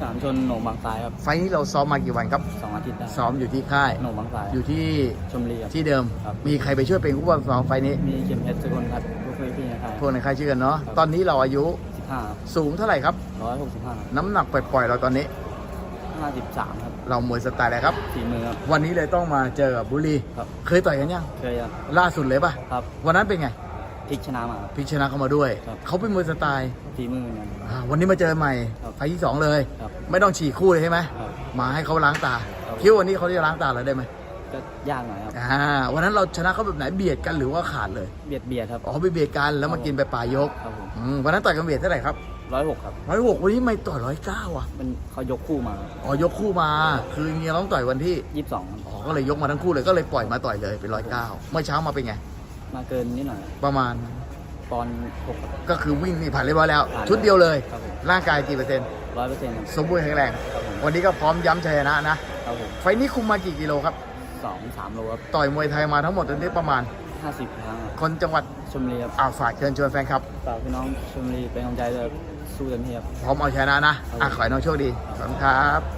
สนามชนโหนงบางซ้ายครับไฟล์นี้เราซ้อมมากี่วันครับ สองอาทิตย์ได้ซ้อมอยู่ที่ค่ายโหนงบางซ้ายอยู่ที่ชมบุรีครับ ที่เดิม ครับ มีใครไปช่วยเป็นผู้บังคับซ้อมไฟล์นี้มีเข็มเพชรสกลครับลูกพี่พี่นะครับพวกในค่ายชื่อกันเนาะครับตอนนี้เราอายุสิบห้าสูงเท่าไหร่ครับ ร้อยหกสิบห้าน้ำหนักปล่อยๆเราตอนนี้ ห้าสิบสามครับเรามวยสไตล์อะไรครับฝีมือครับ วันนี้เลยต้องมาเจอกับบุรี ครับ เคยต่อยกันยัง เคยครับล่าสุดเลยปะครับวันนั้นเป็นไง พลิกชนะมาครับ พิชนะเข้ามาด้วย ครับ เขาเป็นมวยสไตล์ฝีมือเหมือนกันอ่าวันนี้มาเจอใหม่ครับไฟล์ที่สองเลย ครับไม่ต้องฉีกคู่เลยใช่ไหมครับมาให้เขาล้างตาครับ คิดว่าวันนี้เขาจะล้างตาเราได้ไหมก็ยากหน่อยครับ อ่าวันนั้นเราชนะเขาแบบไหนเบียดกันหรือว่าขาดเลยเบียดเบียดครับ อ๋อไปเบียดกันแล้วมากินไปปลายยกครับผมอืมวันนั้นต่อยกันเบียดเท่าไหร่ครับร้อยหกครับ ร้อยหกวันนี้ไม่ต่อยร้อยเก้าอะมันเขายกคู่มาอ๋อยกคู่มา คือจริงๆต้องต่อยวันที่ยี่สิบสองอ๋อก็เลยยกมาทั้งคู่เลยก็เลยปล่อยมาต่อยเลยเป็นร้อยเก้าเมื่อเช้ามาเป็นไง มาเกินนิดหน่อยประมาณปอนด์หกก็คือวิ่งนี่ผ่านเรียบร้อยแล้วผ่านชุดเดียวเลย ครับผมร่างกายกี่เปอร์เซ็นต์ร้อยเปอร์เซ็นต์ครับสมบูรณ์แข็งแรง ครับผมวันนี้ก็พร้อมย้ำชัยชนะนะ ครับผมไฟล์นี้คุมมากี่กิโลครับ สองสามโลครับต่อยมวยไทยมาทั้งหมดตอนนี้ประมาณ ห้าสิบครั้งครับคนจังหวัดชมบุรีครับอ่าวฝากเชิญชวนแฟนครับ ฝากพี่น้องชมบุรีเป็นกำลังใจเลยสู้เต็มที่ครับ พร้อมเอาชนะนะ อะขอให้น้องโชคดี ขอบคุณครับ